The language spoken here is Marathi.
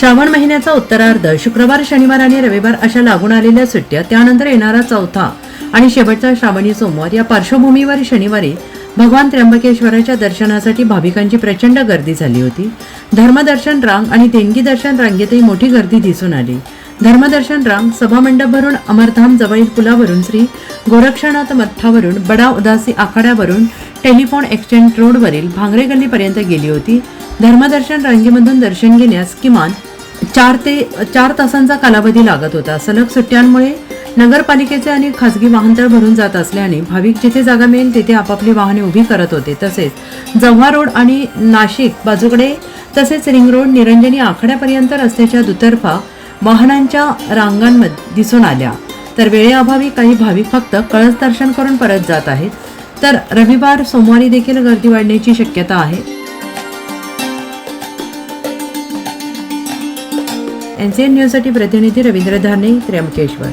श्रावण महिन्याचा उत्तरार्ध शुक्रवार शनिवार आणि रविवार अशा लागून आलेल्या सुट्ट्या त्यानंतर येणारा चौथा आणि शेवटचा श्रावणी सोमवार या पार्श्वभूमीवर शनिवारी भगवान त्र्यंबकेश्वराच्या दर्शनासाठी भाविकांची प्रचंड गर्दी झाली होती. धर्मदर्शन रांग आणि देणगी दर्शन रांगेतही मोठी गर्दी दिसून आली. धर्मदर्शन रांग सभामंडप भरून अमरधाम जवळील पुलावरून श्री गोरक्षनाथ मठावरून बडा उदासी आखाड्यावरून टेलिफोन एक्सचेंज रोडवरील भांगरे गल्लीपर्यंत गेली होती. धर्मदर्शन रांगेमधून दर्शन घेण्यास किमान चार ते चार तासांचा कालावधी लागत होता. सलग सुट्ट्यांमुळे नगरपालिकेचे आणि खासगी वाहनतळ भरून जात असल्याने भाविक जिथे जागा मिळेल तिथे आपापली वाहने उभी करत होते. तसेच जव्हा रोड आणि नाशिक बाजूकडे तसेच रिंग रोड निरंजनी आखाड्यापर्यंत रस्त्याच्या दुतर्फा वाहनांच्या रांगांमध्ये दिसून आल्या. तर वेळेअभावी काही भाविक फक्त कळस दर्शन करून परत जात आहेत. तर रविवार सोमवारी देखील गर्दी वाढण्याची शक्यता आहे. एनसीएन न्यूजसाठी प्रतिनिधी रवींद्र धारणे त्र्यंबकेश्वर.